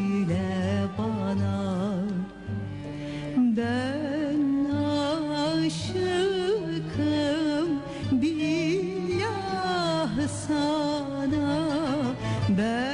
söyle bana. Ben aşıkım billah sana. Ben